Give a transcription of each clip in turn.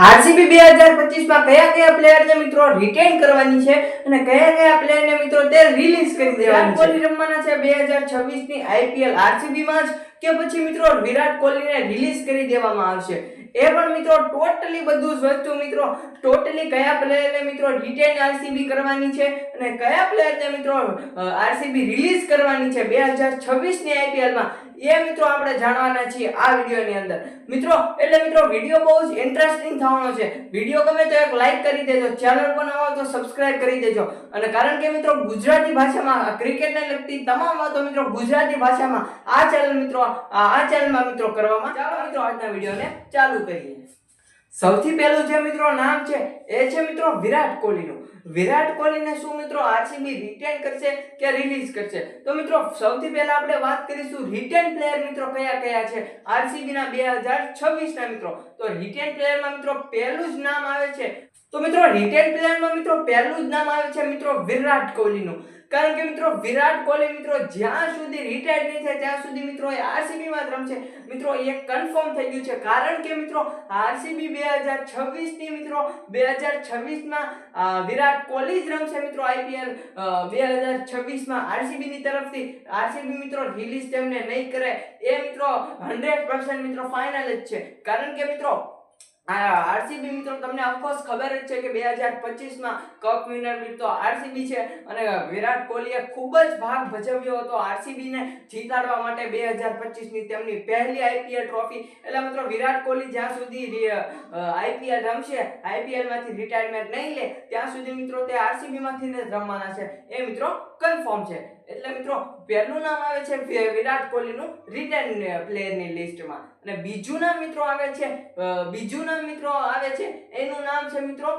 RCB બે હજાર પચીસમાં કયા કયા પ્લેયરને મિત્રો રિટેન કરવાની છે અને કયા કયા પ્લેયરને મિત્રો તે રિલીઝ કરી દેવાની છે? રમવાના છે બે હજાર છવ્વીસની આઈપીએલ આરસીબીમાં જ કે પછી મિત્રો વિરાટ કોહલીને રિલીઝ કરી દેવામાં આવશે. એ પણ મિત્રો ટોટલી બધું જ વસ્તુ મિત્રો ટોટલી કયા પ્લેયરને મિત્રો રિટેન આરસીબી કરવાની છે અને કયા પ્લેયરને મિત્રો આરસીબી રિલીઝ કરવાની છે બે હજાર છવ્વીસની આઈપીએલમાં એ મિત્રો આપણે જાણવાના છીએ આ વિડીયોની અંદર. મિત્રો, એટલે મિત્રો વીડિયો બહુ જ ઇન્ટરેસ્ટિંગ થવાનો છે. વીડિયો ગમે તો એક લાઈક કરી દેજો ચેનલ પર નવા તો સબસ્ક્રાઇબ કરી દેજો. અને કારણ કે મિત્રો ગુજરાતી ભાષામાં ક્રિકેટને લગતી તમામ વાતો મિત્રો ગુજરાતી ભાષામાં આ ચેનલ મિત્રો આ ચેનલમાં મિત્રો સૌથી પહેલું જે મિત્રો નામ છે, એ છે મિત્રો વિરાટ કોહલીનું. વિરાટ કોહલીને શું મિત્રો આરસીબી રિટેન કરશે કે રિલીઝ કરશે? તો મિત્રો સૌથી પહેલા આપણે વાત કરીશું રિટેન પ્લેયર મિત્રો કયા કયા છે? આરસીબીના બે હજાર છવ્વીસના મિત્રો. તો રિટેન પ્લેયરમાં મિત્રો પહેલું જ નામ આવે છે તો મિત્રો રિટેલ પ્લેયરમાં મિત્રો પહેલું જ નામ આવે છે મિત્રો વિરાટ કોહલીનું. કારણ કે મિત્રો, વિરાટ કોહલી મિત્રો જ્યાં સુધી રિટાયર્ડ નહીં થાય, ત્યાં સુધી મિત્રો એ આરસીબી માં જ રમશે. મિત્રો, એ કન્ફર્મ થઈ ગયું છે. કારણ કે મિત્રો આરસીબી બે હજાર છવ્વીસની મિત્રો, બે હજાર છવ્વીસમાં વિરાટ કોહલી જ રમશે મિત્રો આઈપીએલ બે હજાર છવ્વીસમાં આરસીબીની તરફથી. આરસીબી મિત્રો રિલીઝ તેમને નહીં કરે. એ મિત્રો હંડ્રેડ પર્સન્ટ મિત્રો ફાઇનલ જ છે. કારણ કે મિત્રો આરસીબી મિત્રો, તમને ઓફકોર્સ ખબર જ છે કે બે હજાર પચીસમાં કપ વિનર મિત્રો આરસીબી છે અને વિરાટ કોહલીએ ખૂબ જ ભાગ ભજવ્યો હતો આરસીબીને જીતાડવા માટે બે હજાર પચીસની તેમની પહેલી આઈપીએલ ટ્રોફી એટલે મિત્રો, વિરાટ કોહલી જ્યાં સુધી આઈપીએલ રમશે આઈપીએલમાંથી રિટાયરમેન્ટ નહીં લે, ત્યાં સુધી મિત્રો તે આરસીબીમાંથી જ રમવાના છે. એ મિત્રો કન્ફર્મ છે. એટલે મિત્રો, પહેલું નામ આવે છે વિરાટ કોહલીનું રિટર્ન પ્લેયરની લિસ્ટમાં અને બીજું નામ મિત્રો આવે છે બીજું નામ મિત્રો આવે છે, એનું નામ છે મિત્રો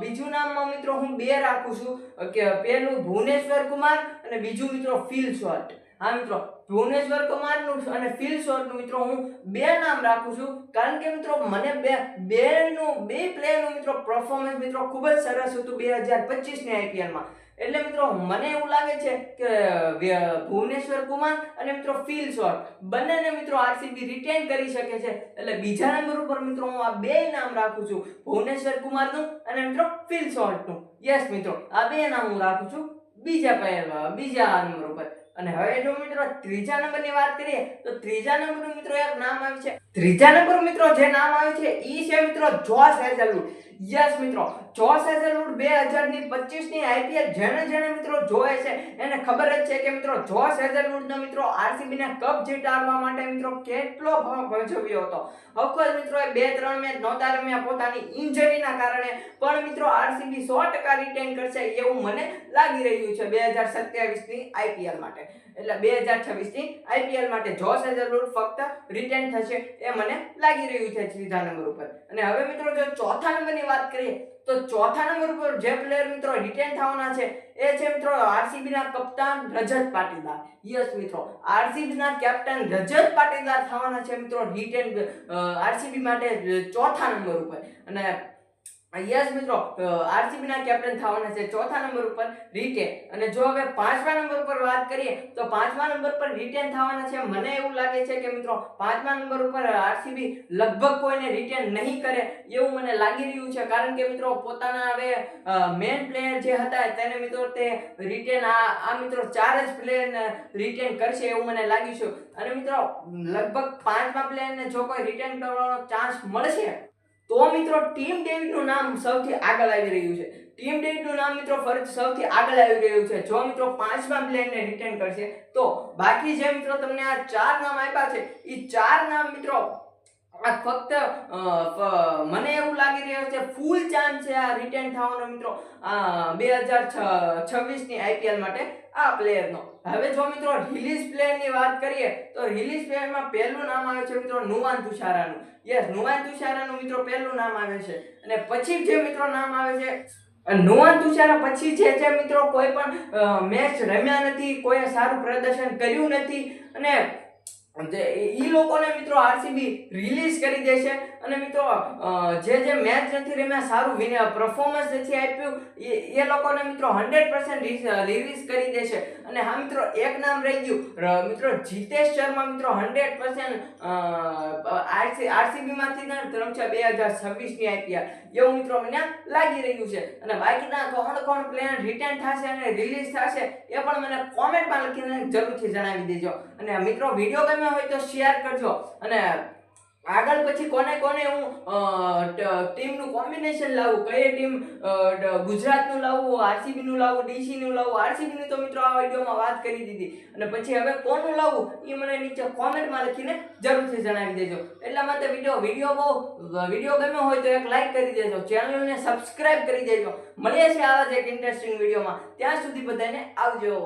બીજું નામમાં મિત્રો હું બે રાખું છું. કે પહેલું ભુવનેશ્વર કુમાર અને બીજું મિત્રો ફિલ શોર્ટ હા મિત્રો, ભુવનેશ્વર કુમારનું અને ફિલ શોર્ટનું મિત્રો હું બે નામ રાખું છું. કારણ કે મિત્રો મને બે, બેનું, બે પ્લેયરનું મિત્રો પરફોર્મન્સ મિત્રો ખૂબ જ સરસ હતું બે હજાર પચીસની આઈપીએલમાં એટલે મિત્રો મને એવું લાગે છે કે ભુવનેશ્વર કુમાર અને મિત્રો ફિલ શોર્ટ બંનેને મિત્રો આરસીબી રિટેન કરી શકે છે. એટલે બીજા નંબર ઉપર મિત્રો હું આ બે નામ રાખું છું. ભુવનેશ્વર કુમારનું અને મિત્રો ફિલ શોર્ટનું યસ મિત્રો, આ બે નામ હું રાખું છું. બીજા પહેલા, બીજા નંબર ઉપર. અને હવે જો મિત્રો ત્રીજા નંબરની વાત કરીએ, તો ત્રીજા નંબરનું મિત્રો એક નામ આવ્યું છે ત્રીજા નંબર મિત્રો જે નામ આવે છે, ઈ છે મિત્રો જોસ હેઝલવુડ. યસ મિત્રો જોસ હેઝલવુડ બે હજારની ની પચીસની આઈપીએલ જેણે જેણે મિત્રો જોવે છે, એને ખબર જ છે કે મિત્રો જોસ હેઝલવુડ નો મિત્રો આરસીબી ને કપ જીતાડવા માટે મિત્રો કેટલો ભાગ ભજવ્યો હતો. ઓફકોર્સ મિત્રો, એ બે ત્રણ મેચ નહોતા રમ્યા પોતાની ઇન્જરીના કારણે, પણ મિત્રો આરસીબી સો ટકા રિટેન કરશે એવું મને લાગી રહ્યું છે બે હજાર સત્યાવીસની આઈપીએલ માટે. એટલે બે હજાર છવ્વીસની આઈપીએલ માટે જોસ હેઝલવુડ ફક્ત રિટેન થશે. એ મને લાગી રહ્યું છે ત્રીજા નંબર ઉપર. અને હવે મિત્રો જો ચોથા નંબરની વાત કરીએ, તો ચોથા નંબર ઉપર જે પ્લેયર મિત્રો રિટેન થવાના છે, એ છે મિત્રો આરસીબી ના કપ્તાન રજત પાટીદાર. યસ મિત્રો આરસીબી ના કેપ્ટન રજત પાટીદાર થવાના છે મિત્રો રિટેન આરસીબી માટે ચોથા નંબર ઉપર. અને યસ મિત્રો. આરસીબી ના કેપ્ટન થવાના છે. ચોથા નંબર ઉપર રિટેન અને જો હવે પાંચમા નંબર ઉપર વાત કરીએ, તો પાંચમા નંબર પર રિટેન થવાના છે. મને એવું લાગે છે કે મિત્રો, પાંચમા નંબર ઉપર આરસીબી લગભગ કોઈને રિટેન નહીં કરે એવું મને લાગી રહ્યું છે. કારણ કે મિત્રો, પોતાના હવે મેન પ્લેયર જે હતા, તેને મિત્રો તે રિટેન આ આ મિત્રો ચાર જ પ્લેયરને રિટેન કરશે એવું મને લાગ્યું છે. અને મિત્રો, લગભગ પાંચમા પ્લેયરને જો કોઈ રિટેન કરવાનો ચાન્સ મળશે તો મિત્રો ટીમ ડેવિડનું નામ સૌથી આગળ આવી રહ્યું છે. ટીમ ડેવિડનું નામ મિત્રો ફરજ સૌથી આગળ આવી રહ્યું છે. જો મિત્રો પાંચમા પ્લેયરને રિટર્ન કરશે, તો બાકી જે મિત્રો તમને આ ચાર નામ આપ્યા છે એ ચાર નામ મિત્રો આ ફક્ત મને એવું લાગી રહ્યું છે ફૂલ ચાન્સ છે આ રિટેન થવાનો મિત્રો. બે હજાર છવ્વીસની આઈપીએલ માટે આ પ્લેયરનો. હવે જો મિત્રો રિલીઝ પ્લેયરની વાત કરીએ, તો રિલીઝ પ્લેયરમાં પહેલું નામ આવે છે મિત્રો નુવાન તુષારાનું. યસ નુવાન તુષારાનું મિત્રો પહેલું નામ આવે છે. અને પછી જે મિત્રો નામ આવે છે નુવાન તુષારા પછી જે છે મિત્રો કોઈ પણ મેચ રમ્યા નથી, કોઈ સારું પ્રદર્શન કર્યું નથી, અને ઈ લોકોને મિત્રો આરસીબી રિલીઝ કરી દેશે અને મિત્રો જે જે મેચ નથી રમ્યા, સારું પરફોર્મન્સ નથી આપ્યું, એ લોકોને મિત્રો હંડ્રેડ પર્સન્ટ રિલીઝ કરી દેશે. અને હા, મિત્રો, એક નામ રહી ગયું. મિત્રો, જીતેશ શર્મા, મિત્રો, હંડ્રેડ પર્સન્ટ આરસી આરસીબીમાંથી ને રમશે બે હજાર છવ્વીસની આઈપીએલ એવું મિત્રો મને લાગી રહ્યું છે. અને બાકીના કોણ કોણ પ્લેયર રિટર્ન થશે અને રિલીઝ થશે, એ પણ મને કોમેન્ટમાં લખીને જરૂરથી જણાવી દેજો. અને મિત્રો વીડિયો ગમ્યો હોય તો શેર કરજો. અને આગળ પછી કોને કોને હું ટીમનું કોમ્બિનેશન લાવું? કઈ ટીમ ગુજરાતનું લાવવું આરસીબીનું લાવવું ડીસી નું લાવવું આરસીબી નું તો મિત્રો આ વિડીયોમાં વાત કરી દીધી. અને પછી હવે કોનું લાવવું એ મને નીચે કોમેન્ટમાં લખીને જરૂરથી જણાવી દેજો. એટલા માટે વીડિયો વીડિયો બહુ વીડિયો ગમ્યો હોય તો એક લાઇક કરી દેજો. ચેનલને સબસ્ક્રાઇબ કરી દેજો. મળીએ છીએ આવા જ એક ઇન્ટરેસ્ટિંગ વિડીયોમાં. ત્યાં સુધી બધાને આવજો.